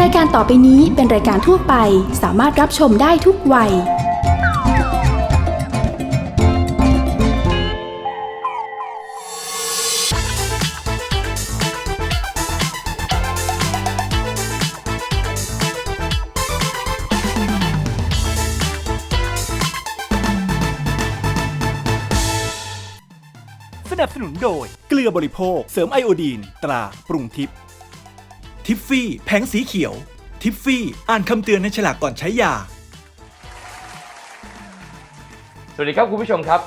รายการต่อไปนี้เป็นรายการทั่วไปสามารถรับชมได้ทุกวัย สนับสนุนโดยเกลือบริโภค เสริมไอโอดีน ตราปรุงทิพย์ ทิฟฟี่แผงสีเขียว ทิฟฟี่ อ่านคำเตือนในฉลากก่อนใช้ยา สวัสดีครับคุณผู้ชมครับ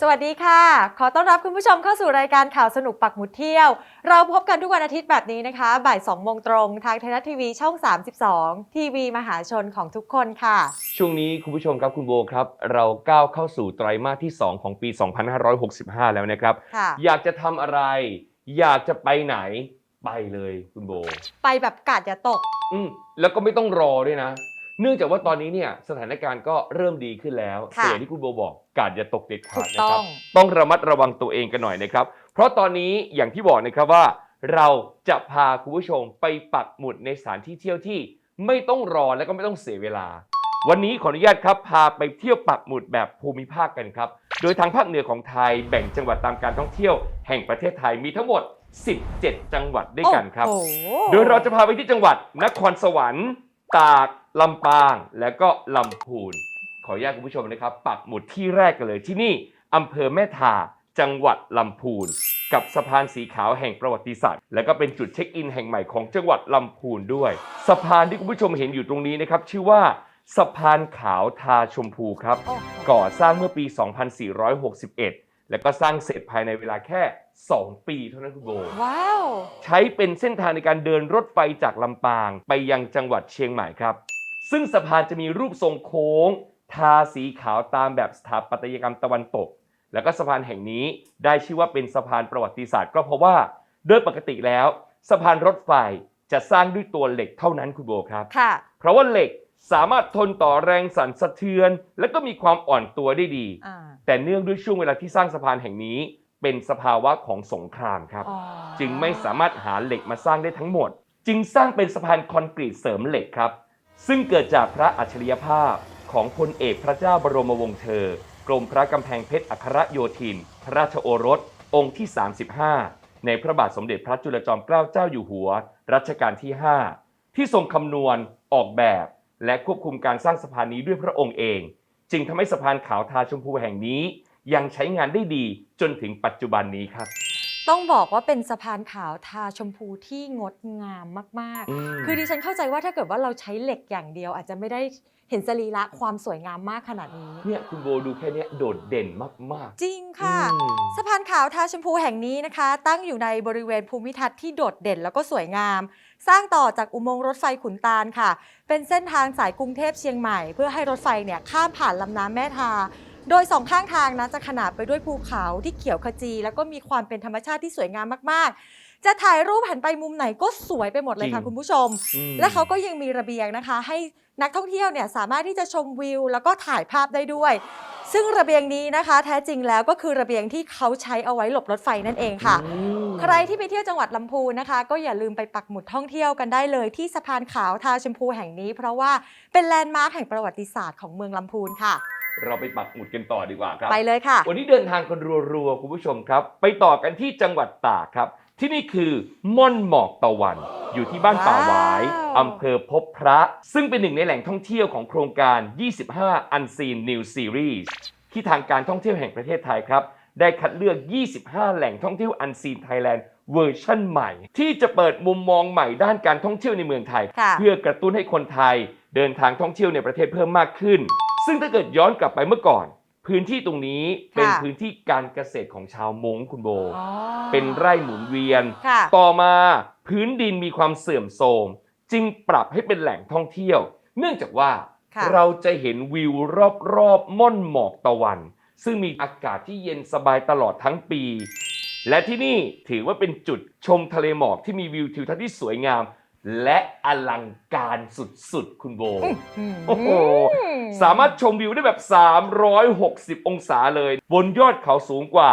สวัสดีค่ะ ขอต้อนรับคุณผู้ชมเข้าสู่รายการข่าวสนุกปักหมุดเที่ยว เราพบกันทุกวันอาทิตย์แบบนี้นะคะ บ่าย2โมงตรงทางไทยรัฐทีวีช่อง 32 ทีวีมหาชนของทุกคนค่ะ ช่วงนี้คุณผู้ชมครับคุณโบครับ เราก้าวเข้าสู่ไตรมาสที่ 2 ของปี 2565 แล้วนะครับ ค่ะ อยากจะทำอะไร อยากจะไปไหน ไปเลยคุณโบ ไปแบบกาดอย่าตก อืมแล้วก็ไม่ต้องรอด้วยนะ เนื่องจากว่าตอนนี้เนี่ยสถานการณ์ก็เริ่มดีขึ้นแล้วค่ะแต่อย่างที่คุณโบบอกกาดอย่าตกเด็ดขาดถูกนะต้คอรับงต้องระมัดระวังตัวเองกันหน่อยนะครับ เพราะตอนนี้อย่างที่บอกนะครับว่า เราจะพาคุณผู้ชมไปปักหมุดในสถานที่เที่ยวที่ไม่ต้องรอและก็ไม่ต้องเสียเวลา วันนี้ขออนุญาตครับพาไปเที่ยวปักหมุดแบบภูมิภาคกันครับ โดยทางภาคเหนือของไทยแบ่งจังหวัดตามการท่องเที่ยวแห่งประเทศไทยมีทั้งหมด 17 จังหวัดด้วยกันครับ โอ้โหโดยเราจะพาไปที่จังหวัดนครสวรรค์ ตาก ลำปาง และก็ลำพูน ขออนุญาตคุณผู้ชมนะครับ ปักหมุดที่แรกกันเลยที่นี่อำเภอแม่ทา จังหวัดลำพูน กับสะพานสีขาวแห่งประวัติศาสตร์ และก็เป็นจุดเช็คอินแห่งใหม่ของจังหวัดลำพูนด้วย สะพานที่คุณผู้ชมเห็นอยู่ตรงนี้นะครับ ชื่อว่าสะพานขาวทาชมพูครับ โอ้โหก่อสร้างเมื่อปี 2461 แล้วก็สร้างเสร็จภายในเวลาแค่ 2 ปีเท่านั้นคุณโบ ว้าว ใช้เป็นเส้นทางในการเดินรถไฟจากลำปาง ไปยังจังหวัดเชียงใหม่ครับ ซึ่งสะพานจะมีรูปทรงโค้ง ทาสีขาวตามแบบสถาปัตยกรรมตะวันตก แล้วก็สะพานแห่งนี้ได้ชื่อว่าเป็นสะพานประวัติศาสตร์ ก็เพราะว่าโดยปกติแล้ว สะพานรถไฟจะสร้างด้วยตัวเหล็กเท่านั้นคุณโบครับ ค่ะ เพราะว่าเหล็กสามารถทนต่อแรงสั่นสะเทือน และก็มีความอ่อนตัวได้ดี อ่า แต่เนื่องด้วยช่วงเวลาที่สร้างสะพานแห่งนี้ เป็นสภาวะของสงครามครับอ๋อจึงไม่สามารถหาเหล็กมาสร้างได้ทั้งหมด จึงสร้างเป็นสะพานคอนกรีตเสริมเหล็กครับ ซึ่งเกิดจากพระอัจฉริยภาพของพลเอกพระเจ้าบรมวงศ์เธอ กรมพระกำแพงเพชรอัครโยธิน พระราชโอรส องค์ที่ 35 ในพระบาทสมเด็จพระจุลจอมเกล้าเจ้าอยู่หัว รัชกาลที่ 5 ที่ทรงคำนวณออกแบบ และควบคุมการสร้างสะพานนี้ด้วยพระองค์เอง จึงทำให้สะพานขาวทาชมพูแห่งนี้ ยังใช้งานได้ดีจนถึงปัจจุบันนี้ครับ ต้องบอกว่าเป็นสะพานขาวทาชมพูที่งดงามมากอืม ๆ คือดิฉันเข้าใจว่าถ้าเกิดว่าเราใช้เหล็กอย่างเดียว อาจจะไม่ได้เห็นสรีระความสวยงามมากขนาดนี้ เนี่ยคุณโบดูแค่เนี้ยโดดเด่นมาก จริงๆค่ะ อืม สะพานขาวทาชมพูแห่งนี้นะคะ ตั้งอยู่ในบริเวณภูมิทัศน์ที่โดดเด่นแล้วก็สวยงาม สร้างต่อจากอุโมงค์รถไฟขุนตาลค่ะ เป็นเส้นทางสายกรุงเทพเชียงใหม่ เพื่อให้รถไฟเนี่ยข้ามผ่านลำน้ำแม่ทา โดยสองข้างทางนะจะขนาบไปด้วยภูเขาที่เขียวขจี แล้วก็มีความเป็นธรรมชาติที่สวยงามมากๆ จะถ่ายรูปหันไปมุมไหนก็สวยไปหมดเลยค่ะจริง คุณผู้ชม อืมและเขาก็ยังมีระเบียงนะคะ ให้นักท่องเที่ยวเนี่ยสามารถที่จะชมวิว แล้วก็ถ่ายภาพได้ด้วย ซึ่งระเบียงนี้นะคะ แท้จริงแล้วก็คือระเบียงที่เขาใช้เอาไว้หลบรถไฟนั่นเองค่ะ อืม ใครที่ไปเที่ยวจังหวัดลำพูนนะคะ ก็อย่าลืมไปปักหมุดท่องเที่ยวกันได้เลยที่สะพานขาวทาชมพูแห่งนี้ เพราะว่าเป็นแลนด์มาร์คแห่งประวัติศาสตร์ของเมืองลำพูนค่ะ เราไปปักหมุดกันต่อดีกว่าครับ ไปเลยค่ะ วันนี้เดินทางกันรัวๆคุณผู้ชมครับ ไปต่อกันที่จังหวัดตากครับ ที่นี่คือม่อนหมอกตะวัน อยู่ที่บ้านป่าหวายว้าวอำเภอพบพระ ซึ่งเป็นหนึ่งในแหล่งท่องเที่ยวของโครงการ 25 Unseen New Series ที่ทางการท่องเที่ยวแห่งประเทศไทยครับ ได้คัดเลือก 25 แหล่งท่องเที่ยว Unseen Thailand เวอร์ชั่นใหม่ ที่จะเปิดมุมมองใหม่ด้านการท่องเที่ยวในเมืองไทยค่ะเพื่อกระตุ้นให้คนไทย เดินทางท่องเที่ยวในประเทศเพิ่มมากขึ้น ซึ่งถ้าเกิดย้อนกลับไปเมื่อก่อน พื้นที่ตรงนี้เป็นค่ะ พื้นที่การเกษตรของชาวมงคุณโบ อ๋อ เป็นไร่หมุนเวียน ค่ะต่อมาพื้นดินมีความเสื่อมโทรมจึงปรับให้เป็นแหล่งท่องเที่ยว เนื่องจากว่าค่ะ เราจะเห็นวิวรอบๆม่อนหมอกตะวัน ซึ่งมีอากาศที่เย็นสบายตลอดทั้งปี และที่นี่ถือว่าเป็นจุดชมทะเลหมอกที่มีวิวทิวทัศน์ที่สวยงาม และอลังการสุดๆ คุณโบ โอ้โห สามารถชมวิวได้แบบ 360 องศาเลย บนยอดเขาสูงกว่า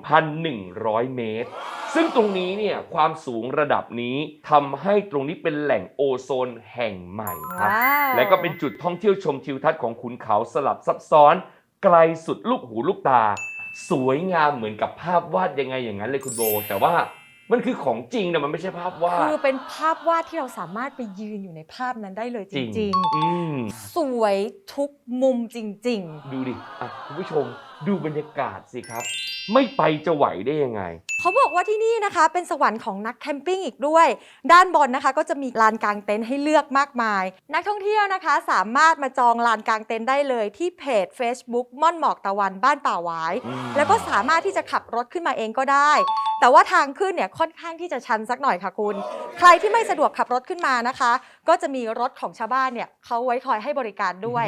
1,100 เมตร ซึ่งตรงนี้เนี่ยความสูงระดับนี้ทำให้ตรงนี้เป็นแหล่งโอโซนแห่งใหม่ครับ ว้าว และก็เป็นจุดท่องเที่ยวชมทิวทัศน์ของขุนเขาสลับซับซ้อน ไกลสุดลูกหูลูกตา สวยงามเหมือนกับภาพวาดยังไงอย่างนั้นเลยคุณโบ แต่ว่า มันคือของจริงนะมันไม่ใช่ภาพวาดคือเป็นภาพวาดที่เราสามารถไปยืนอยู่ในภาพนั้นได้เลยจริง อืมๆ สวยทุกมุมจริง ดูดิอะคุณผู้ชมดูบรรยากาศสิครับ ไม่ไปจะไหวได้ยังไงๆ เขาบอกว่าที่นี่นะคะ เป็นสวรรค์ของนักแคมปิ้งอีกด้วย ด้านบนนะคะ ก็จะมีลานกางเต็นท์ให้เลือกมากมาย นักท่องเที่ยวนะคะ สามารถมาจองลานกางเต็นท์ได้เลยที่เพจ Facebook ม่อนหมอกตะวันบ้านป่าหวายอืมแล้วก็สามารถที่จะขับรถขึ้นมาเองก็ได้ แต่ว่าทางขึ้นเนี่ยค่อนข้างที่จะชันสักหน่อยค่ะคุณ ใครที่ไม่สะดวกขับรถขึ้นมานะคะ ก็จะมีรถของชาวบ้านเนี่ยเขาไว้คอยให้บริการด้วย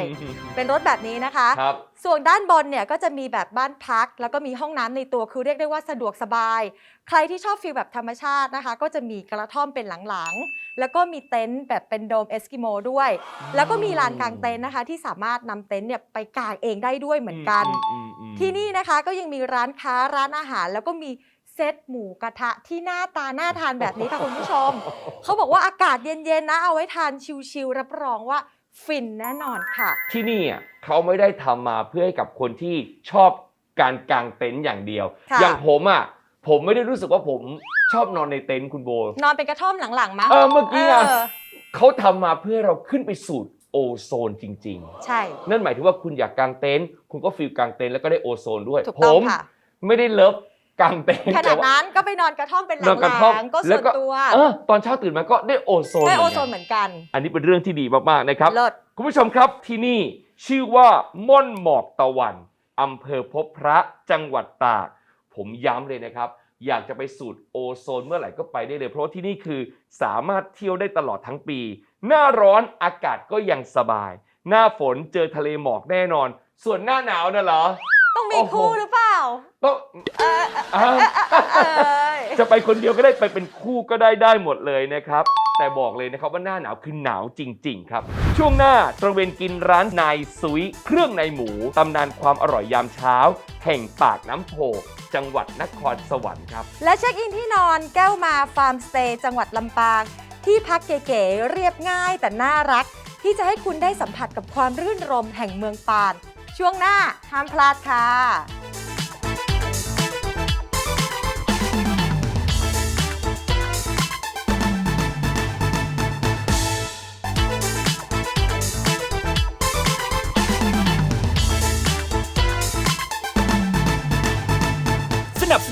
เป็นรถแบบนี้นะคะ ครับ ส่วนด้านบนเนี่ยก็จะมีแบบบ้านพัก แล้วก็มีห้องน้ำในตัวคือเรียกได้ว่าสะดวกสบายใครที่ชอบฟีลแบบธรรมชาตินะคะ ก็จะมีกระท่อมเป็นหลังๆ แล้วก็มีเต็นท์แบบเป็นโดมเอสกิโมด้วย แล้วก็มีลานกางเต็นท์นะคะ ที่สามารถนำเต็นท์เนี่ยไปกางเองได้ด้วยเหมือนกันอืมอืมที่นี่นะคะก็ยังมีร้านค้าร้านอาหาร แล้วก็มีเซตหมูกระทะที่หน้าตาน่าทานแบบนี้ค่ะคุณผู้ชม เขาบอกว่าอากาศเย็นๆนะ เอาไว้ทานชิลๆรับรองว่าฟินแน่นอนค่ะ ที่นี่อะเขาไม่ได้ทำมาเพื่อให้กับคนที่ชอบการกางเต็นท์อย่างเดียว ค่ะ อย่างผมอะ ผมไม่ได้รู้สึกว่าผมชอบนอนในเต็นท์คุณโบ นอนเป็นกระท่อมหลังๆมั้ยเออเมื่อกี้อะเออเขาทำมาเพื่อให้เราขึ้นไปสูดโอโซนจริง ใช่ ๆ นั่นหมายถึงว่าคุณอยากกางเต็นท์คุณก็ฟีลกางเต็นท์แล้วก็ได้โอโซนด้วย ถูกผต้องมค่ะ ไม่ได้เลิฟกางเต็นท์ขแต่นาดว่านั้นก็ไปนอนกระท่อมเป็นหนอนกระท่อมลังๆก็แล้ส่วนตัวเออตอนเช้าตื่นมาก็ได้โอโซนได้โอเหมือนโซกันนเหมือนกันอันนี้เป็นเรื่องที่ดีมากๆนะครับ เลิศ คุณผู้ชมครับที่นี่ชื่อว่าม่อนหมอกตะวันอำเภอพบพระจังหวัดตาก ผมย้ำเลยนะครับ อยากจะไปสูดโอโซนเมื่อไหร่ก็ไปได้เลย เพราะว่าที่นี่คือสามารถเที่ยวได้ตลอดทั้งปี หน้าร้อนอากาศก็ยังสบาย หน้าฝนเจอทะเลหมอกแน่นอน ส่วนหน้าหนาวน่ะเหรอ ต้องมีโอ้โหคู่หรือเปล่าต้องเอออ้าวเอ้ยจะไปคนเดียวก็ได้ไปเป็นคู่ก็ได้ได้หมดเลยนะครับ แต่บอกเลยนะครับว่าหน้าหนาวคือหนาวจริง ๆ ครับ ช่วงหน้าตระเวนกินร้านนายซุยเครื่องในหมูตำนานความอร่อยยามเช้า แห่งปากน้ำโพจังหวัดนครสวรรค์ครับ และเช็คอินที่นอนแก้วมาฟาร์มสเตย์จังหวัดลำปาง ที่พักเก๋ๆเรียบง่ายแต่น่ารัก ที่จะให้คุณได้สัมผัสกับความรื่นรมแห่งเมืองปาน ช่วงหน้าห้ามพลาดค่ะ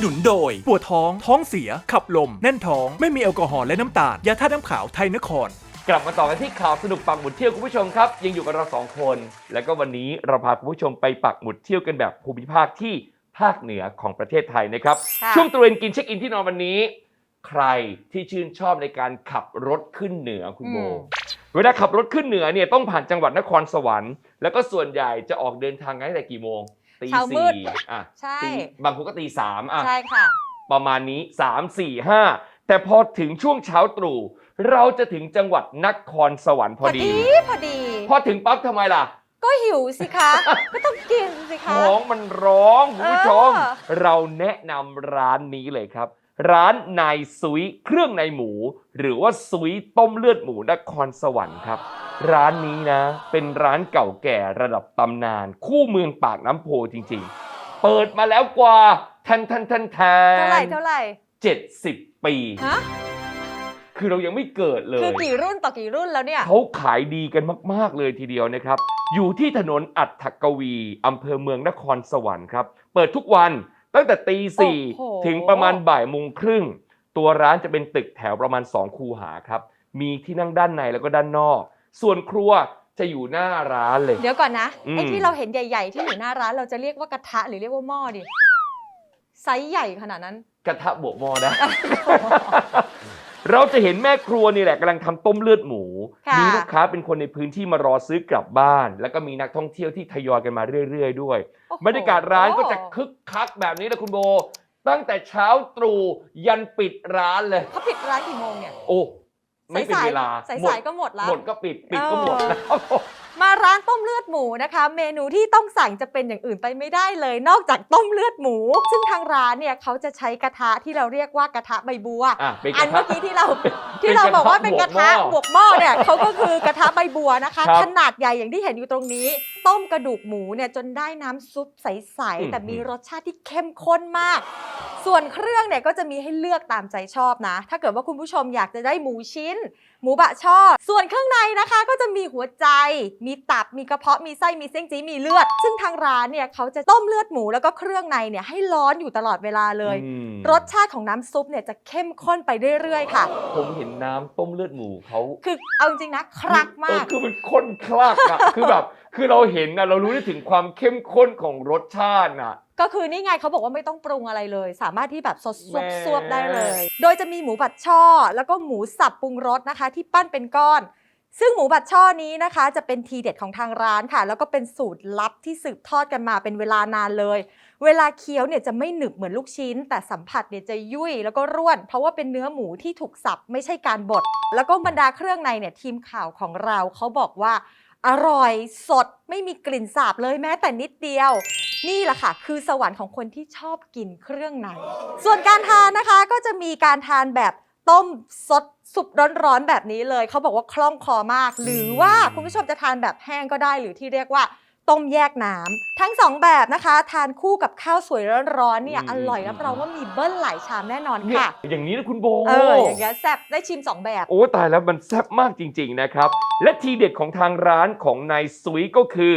นับสนุนโดย ปวดท้อง ท้องเสีย ขับลม แน่นท้อง ไม่มีแอลกอฮอล์และน้ำตาล ยาท่าตุน้ำขาวไทยนคร กลับมาต่อกันที่ข่าวสนุกปักหมุดเที่ยวคุณผู้ชมครับ ยังอยู่กับเราสองคน แล้วก็วันนี้เราพาคุณผู้ชมไปปักหมุดเที่ยวกันแบบภูมิภาคที่ภาคเหนือของประเทศไทยนะครับ ค่ะ ช่วงตระเวนกินเช็คอินที่นอนวันนี้ ใครที่ชื่นชอบในการขับรถขึ้นเหนือคุณโบอืม เวลาขับรถขึ้นเหนือเนี่ยต้องผ่านจังหวัดนครสวรรค์ แล้วก็ส่วนใหญ่จะออกเดินทางกันตั้งแต่กี่โมง ตีเช้ามืดสี่อะใช่ ตีบางคนก็ตีสามอะ ใช่ค่ะ ประมาณนี้ 3 4 5 แต่พอถึงช่วงเช้าตรู่เราจะถึงจังหวัดนครสวรรค์พพออดี ดีพอดี พอถึงปั๊บทำไมล่ะ ก็หิวสิคะ ก็ต้องกินสิคะ ท้องมันร้องคุณผู้ชม เออ เราแนะนำร้านนี้เลยครับ ร้านนายซุยเครื่องในหมู หรือว่าซุยต้มเลือดหมูนครสวรรค์ครับ ร้านนี้นะ เป็นร้านเก่าแก่ระดับตำนาน คู่เมืองปากน้ำโพจริงๆ เปิดมาแล้วกว่าทันทันทันแทนเท่าไหร่เท่าไหร่เจ็ดสิบปีฮะคือเรายังไม่เกิดเลย คือกี่รุ่นต่อกี่รุ่นแล้วเนี่ยเขาขายดีกันมาก ๆ เลยทีเดียวนะครับ อยู่ที่ถนนอัฏฐกวีอำเภอเมืองนครสวรรค์ครับ เปิดทุกวัน ตั้งแต่ตีสี่โอ้โห ถึงประมาณบ่ายโมงครึ่ง ตัวร้านจะเป็นตึกแถวประมาณ 2 คูหาครับ มีที่นั่งด้านในแล้วก็ด้านนอก ส่วนครัวจะอยู่หน้าร้านเลย เดี๋ยวก่อนนะอืม ไอ้ที่เราเห็นใหญ่ ๆ ที่อยู่หน้าร้านเราจะเรียกว่ากระทะหรือเรียกว่าหม้อดิไซส์ใหญ่ขนาดนั้น กระทะบวกหมอนะ เราจะเห็นแม่ครัวนี่แหละกำลังทำต้มเลือดหมู ค่ะมีลูกค้าเป็นคนในพื้นที่มารอซื้อกลับบ้าน แล้วก็มีนักท่องเที่ยวที่ทยอยกันมาเรื่อย ๆ ด้วย โอ้โห บรรยากาศร้านก็จะคึกคักแบบนี้นะคุณโบ ตั้งแต่เช้าตรู่ยันปิดร้านเลย เขาปิดร้านกี่โมงเนี่ยโอ้ ไม่เป็นเวลาสายหมดสายๆก็หมดแล้วหมดก็ปิดปิดก็เออหมดแล้ว มาร้านต้มเลือดหมูนะคะ เมนูที่ต้องสั่งจะเป็นอย่างอื่นไปไม่ได้เลย นอกจากต้มเลือดหมู ซึ่งทางร้านเนี่ยเขาจะใช้กระทะที่เราเรียกว่ากระทะใบบัวอะเป็นกอัระนทะ เมื่อกี้ที่เราที่เราบอกว่าเป็นกระทะบบววกหม้อเนี่ยเขาก็คือกระทะใบบัวนะคะ ครับขนาดใหญ่อย่างที่เห็นอยู่ตรงนี้ ต้มกระดูกหมูเนี่ยจนได้น้ำซุปใสอืม ๆแต่มีรสชาติที่เข้มข้นมาก ส่วนเครื่องเนี่ยก็จะมีให้เลือกตามใจชอบนะ ถ้าเกิดว่าคุณผู้ชมอยากจะได้หมูชิ้น หมูบะช่อ ส่วนเครื่องในนะคะก็จะมีหัวใจ มีตับ มีกระเพาะ มีไส้ มีเส้นจีมีเลือด ซึ่งทางร้านเนี่ยเขาจะต้มเลือดหมูแล้วก็เครื่องในเนี่ยให้ร้อนอยู่ตลอดเวลาเลย อืม รสชาติของน้ำซุปเนี่ยจะเข้มข้นไปเรื่อยๆค่ะ ผมเห็นน้ำต้มเลือดหมูเขาคือเอาจริงๆนะครักเอมาอก คือมันข้นคลักอะ คือแบบ คือเราเห็นนะเรารู้ได้ถึงความเข้มข้นของรสชาติน่ะ ก็คือนี่ไงเขาบอกว่าไม่ต้องปรุงอะไรเลย สามารถที่แบบสดซุบแม่ซวบได้เลย โดยจะมีหมูบัดช่อ แล้วก็หมูสับปรุงรสนะคะ ที่ปั้นเป็นก้อน ซึ่งหมูบัดช่อนี้นะคะ จะเป็นทีเด็ดของทางร้านค่ะ แล้วก็เป็นสูตรลับที่สืบทอดกันมาเป็นเวลานานเลย เวลาเคี้ยวเนี่ยจะไม่หนึบเหมือนลูกชิ้น แต่สัมผัสเนี่ยจะยุ่ยแล้วก็ร่วน เพราะว่าเป็นเนื้อหมูที่ถูกสับไม่ใช่การบดแล้วก็บรรดาเครื่องในเนี่ยทีมข่าวของเราเขาบอกว่า อร่อยสดไม่มีกลิ่นสาบเลยแม้แต่นิดเดียว นี่แหละค่ะ คือสวรรค์ของคนที่ชอบกินเครื่องใน ส่วนการทานนะคะก็จะมีการทานแบบต้มสดสุปร้อนๆแบบนี้เลย เขาบอกว่าคล่องคอมาก หรือว่าคุณผู้ชมจะทานแบบแห้งก็ได้หรือที่เรียกว่า ต้มแยกน้ำทั้งสองแบบนะคะ ทานคู่กับข้าวสวยร้อนๆเนี่ยอืมอร่อยรับรองว่ามีเบิ้ลหลายชามแน่นอนเนี่ยค่ะ อย่างนี้นะคุณโบเอออย่างเงี้ยแซ่บได้ชิมสองแบบ โอ้ตายแล้วมันแซ่บมากจริง ๆ นะครับ และทีเด็ดของทางร้านของนายซุยก็คือ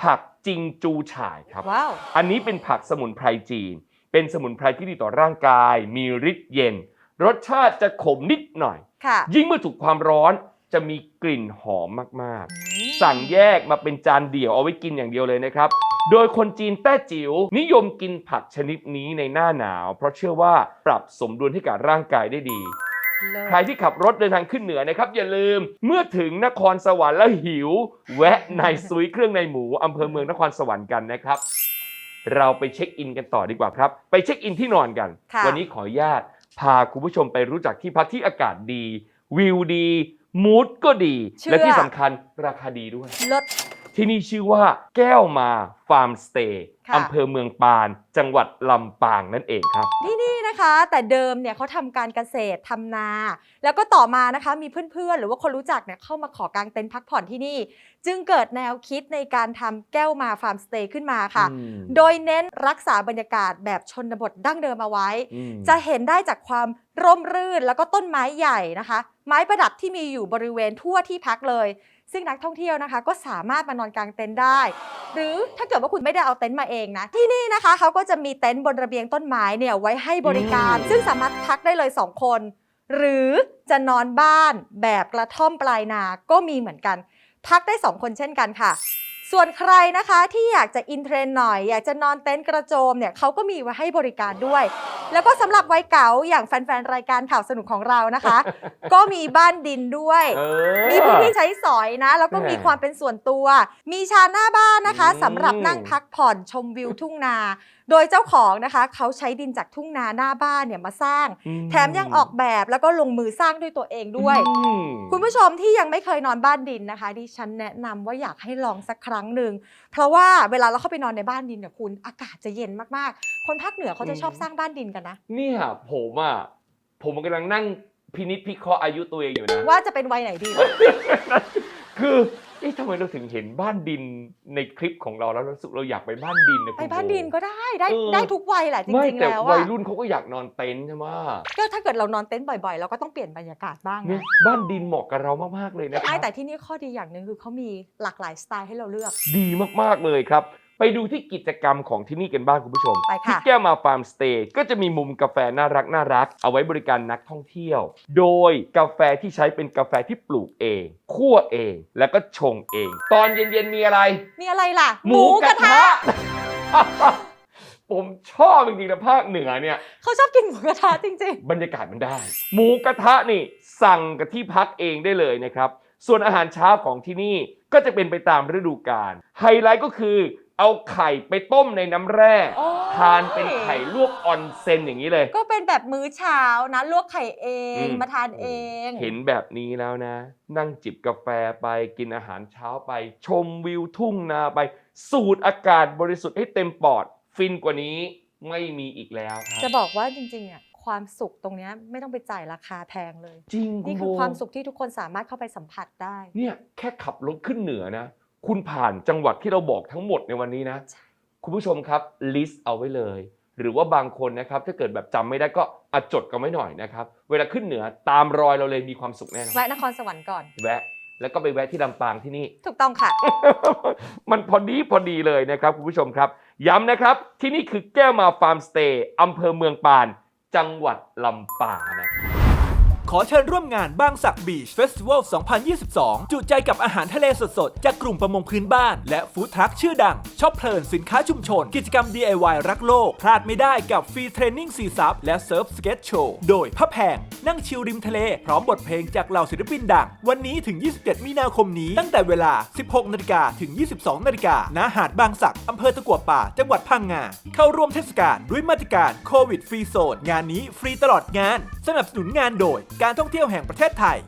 ผักจิงจูฉ่ายครับ ว้าว อันนี้เป็นผักสมุนไพรจีน เป็นสมุนไพรที่ดีต่อร่างกาย มีฤทธิ์เย็น รสชาติจะขมนิดหน่อย ค่ะ ยิ่งเมื่อถูกความร้อน จะมีกลิ่นหอมมากๆ สั่งแยกมาเป็นจานเดี่ยวเอาไว้กินอย่างเดียวเลยนะครับ โดยคนจีนแต้จิ๋วนิยมกินผักชนิดนี้ในหน้าหนาว เพราะเชื่อว่าปรับสมดุลให้กับร่างกายได้ดีเลิศใครที่ขับรถเดินทางขึ้นเหนือนะครับ อย่าลืมเมื่อถึงนครสวรรค์แล้วหิว แวะในซุยเครื่องในหมูอำเภอเมืองนครสวรรค์กันนะครับ เราไปเช็คอินกันต่อดีกว่าครับ ไปเช็คอินที่นอนกันค่ะวันนี้ขออนุญาต พาคุณผู้ชมไปรู้จักที่พักที่อากาศดี วิวดี มูดก็ดีและที่สำคัญราคาดีด้วย เลิศ ที่นี่ชื่อว่าแก้วมาฟาร์มสเตย์ค่ะ อำเภอเมืองปาน จังหวัดลำปางนั่นเองครับที่นี่ นะคะ แต่เดิมเนี่ยเขาทำการเกษตรทำนา แล้วก็ต่อมานะคะมีเพื่อนๆ หรือว่าคนรู้จักเนี่ยเข้ามาขอกางเต็นท์พักผ่อนที่นี่ จึงเกิดแนวคิดในการทำแก้วมาฟาร์มสเตย์ขึ้นมาค่ะ อืม โดยเน้นรักษาบรรยากาศแบบชนบทดั้งเดิมเอาไว้ อืม จะเห็นได้จากความร่มรื่นแล้วก็ต้นไม้ใหญ่นะคะ ไม้ประดับที่มีอยู่บริเวณทั่วที่พักเลย ซึ่งนักท่องเที่ยวนะคะ ก็สามารถมานอนกลางเต็นท์ได้ หรือถ้าเกิดว่าคุณไม่ได้เอาเต็นท์มาเองนะ ที่นี่นะคะเขาก็จะมีเต็นท์บนระเบียงต้นไม้เนี่ยไว้ให้บริการอืมซึ่งสามารถพักได้เลย 2 คน หรือจะนอนบ้านแบบกระท่อมปลายนาก็มีเหมือนกัน พักได้ 2 คนเช่นกันค่ะ ส่วนใครนะคะที่อยากจะอินเทรนด์หน่อย อยากจะนอนเต็นท์กระโจมเนี่ยเขาก็มีไว้ให้บริการด้วย แล้วก็สำหรับวัยเก๋าอย่างแฟนๆ รายการข่าวสนุกของเรานะคะ ก็มีบ้านดินด้วย เออ มีพื้นที่ใช้สอยนะ แล้วก็แหม่มีความเป็นส่วนตัว มีชานหน้าบ้านนะคะอืม สำหรับนั่งพักผ่อนชมวิวทุ่งนา โดยเจ้าของนะคะเขาใช้ดินจากทุ่งนาหน้าบ้านเนี่ยมาสร้างอืแถมยังออกแบบแล้วก็ลงมือสร้างด้วยตัวเองด้วยอืมคุณผู้ชมที่ยังไม่เคยนอนบ้านดินนะคะดิฉันแนะนำว่าอยากให้ลองสักครั้งหนึ่งเพราะว่าเวลาเราเข้าไปนอนในบ้านดินเนี่ยคุณอากาศจะเย็นมากๆ คนภาคเหนือเขาจะชอบสร้างบ้านดินกันนะเนี่ยผมอะผมกำลังนั่งพินิจพิเคราะห์อายุตัวเองอยู่นะ ว่าจะเป็นวัยไหนดีล่ะคือ เอ๊ะทำไมเราถึงเห็นบ้านดินในคลิปของเราแล้วเรารู้สึกเราอยากไปบ้านดินนะคุณไปบ้านโดินก็ได้ได้เออ ได้ทุกวัยแหละจไม่ริงๆแต่แล้ววัอะยรุ่นเขาก็อยากนอนเต็นท์ใช่ไหมก็ถ้าเกิดเรานอนเต็นท์บ่อยๆ เราก็ต้องเปลี่ยนบรรยากาศบ้างเนี่ยนะบ้านดินเหมาะกับเรามากๆเลยนะคไม่รับแต่ที่นี่ข้อดีอย่างหนึ่งคือเขามีหลากหลายสไตล์ให้เราเลือก ดีมาก ๆ เลยครับ ไปดูที่กิจกรรมของที่นี่กันบ้างคุณผู้ชม ไปค่ะ ที่แก้วมาฟาร์มสเตย์ก็จะมีมุมกาแฟน่ารักน่ารัก เอาไว้บริการนักท่องเที่ยว โดยกาแฟที่ใช้เป็นกาแฟที่ปลูกเองคั่วเองแล้วก็ชงเอง ตอนเย็นๆมีอะไร มีอะไรล่ะ ผมชอบจริงๆนะภาคเหนือเนี่ย เขาชอบกินหมูกระทะจริง บรรยากาศมันได้ หมูกระทะนี่สั่งกับที่พักเองได้เลยนะครับ ส่วนอาหารเช้าของที่นี่ก็จะเป็นไปตามฤดูกาลไฮไลท์ก็คือ เอาไข่ไปต้มในน้ำแร่โอ้ย ทานเป็นไข่ลวกออนเซนอย่างนี้เลย ก็เป็นแบบมื้อเช้านะลวกไข่เองอืม มาทานเองเห็นแบบนี้แล้วนะ นั่งจิบกาแฟไปกินอาหารเช้าไป ชมวิวทุ่งนาไป สูดอากาศบริสุทธิ์ให้เต็มปอด ฟินกว่านี้ไม่มีอีกแล้วคจะรับบอกว่าจริงๆอะความสุขตรงเนี้ยไม่ต้องไปจ่ายราคาแพงเลย จริงนี่ณคือโบความสุขที่ทุกคนสามารถเข้าไปสัมผัสได้ เนี่ยแค่ขับรถขึ้นเหนือนะ คุณผ่านจังหวัดที่เราบอกทั้งหมดในวันนี้นะใช่คุณผู้ชมครับลิสต์เอาไว้เลย หรือว่าบางคนนะครับถ้าเกิดแบบจำไม่ได้ก็อะจดกันไว้หน่อยนะครับ เวลาขึ้นเหนือตามรอยเราเลยมีความสุขแน่นอนแวะนครสวรรค์ก่อนแวะแล้วก็ไปแวะที่ลำปางที่นี่ ถูกต้องค่ะ มันพอดีพอดีเลยนะครับคุณผู้ชมครับ ย้ำนะครับที่นี่คือแก้วมาฟาร์มสเตย์อำเภอเมืองปาน จังหวัดลำปางนะครับ ขอเชิญร่วมงานบางสักบีชเฟสติวัล 2022 จุใจกับอาหารทะเลสดๆ จากกลุ่มประมงพื้นบ้าน และฟู้ดทรัคชื่อดังชอบเพลินสินค้าชุมชน กิจกรรม DIY รักโลก พลาดไม่ได้กับฟรีเทรนนิ่งซีซับและเซิร์ฟสเก็ตโชว์โดยพระแพง นั่งชิลริมทะเลพร้อมบทเพลงจากเหล่าศิลปินดัง วันนี้ถึง 27 มีนาคมนี้ตั้งแต่เวลา 16นาฬิกาถึง 22นาฬิกาณหาดบางสักอำเภอตะกัวป่า จังหวัดพังงาเข้าร่วมเทศกาลด้วยมาตรการโควิดฟรีโซนงานนี้ฟรีตลอดงาน สนับสนุนงานโดยการท่องเที่ยวแห่งประเทศไทย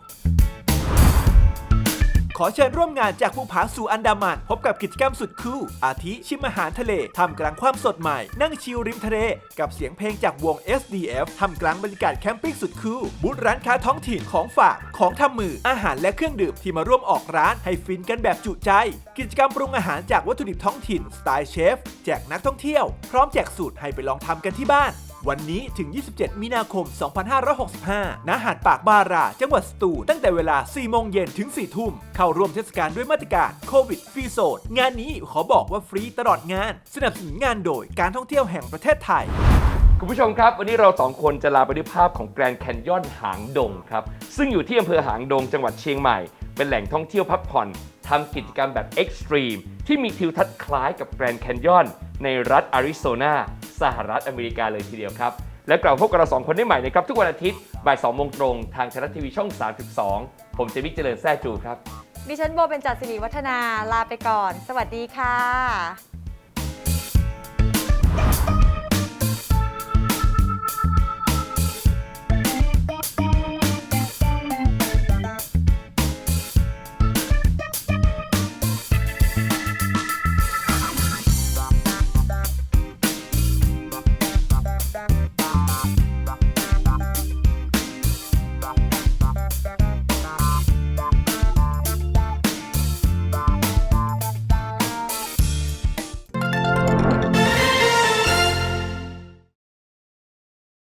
ขอเชิญร่วมงานจากภูผาสู่อันดามัน พบกับกิจกรรมสุดคูลอาทิชิมอาหารทะเลทำกลางความสดใหม่ นั่งชิลริมทะเล กับเสียงเพลงจากวง SDF ทำกลางบรรยากาศแคมปิ้งสุดคูลบูธร้านค้าท้องถิ่นของฝากของทำมืออาหารและเครื่องดื่มที่มาร่วมออกร้านให้ฟินกันแบบจุใจ กิจกรรมปรุงอาหารจากวัตถุดิบท้องถิ่นสไตล์เชฟแจกนักท่องเที่ยว พร้อมแจกสูตรให้ไปลองทำกันที่บ้าน วันนี้ถึง 27 มีนาคม 2565 ณ หาดปากบารา จังหวัดสตูลตั้งแต่เวลา 4 โมงเย็นถึง 4 ทุ่ม เข้าร่วมเทศกาลด้วยมาตรการโควิดฟรีโซนงานนี้ขอบอกว่าฟรีตลอดงาน สนับสนุนงานโดยการท่องเที่ยวแห่งประเทศไทย คุณผู้ชมครับ วันนี้เราสองคนจะลาไปด้วยภาพของแกรนด์แคนยอนหางดงครับ ซึ่งอยู่ที่อำเภอหางดงจังหวัดเชียงใหม่ เป็นแหล่งท่องเที่ยวพักผ่อนทำกิจกรรมแบบเอ็กซ์ตรีมที่มีทิวทัศน์คล้ายกับแกรนด์แคนยอนในรัฐอาริโซนา สหรัฐอเมริกาเลยทีเดียวครับ และกล่าวพบกับเราสองคนได้ใหม่นะครับ ทุกวันอาทิตย์บ่ายสองโมงตรงทางไทยรัฐทีวีช่อง 32 ผมเจมิกเจริญแท้จูครับ ดิฉันโบเป็นจัดสิริวัฒนาลาไปก่อน สวัสดีค่ะ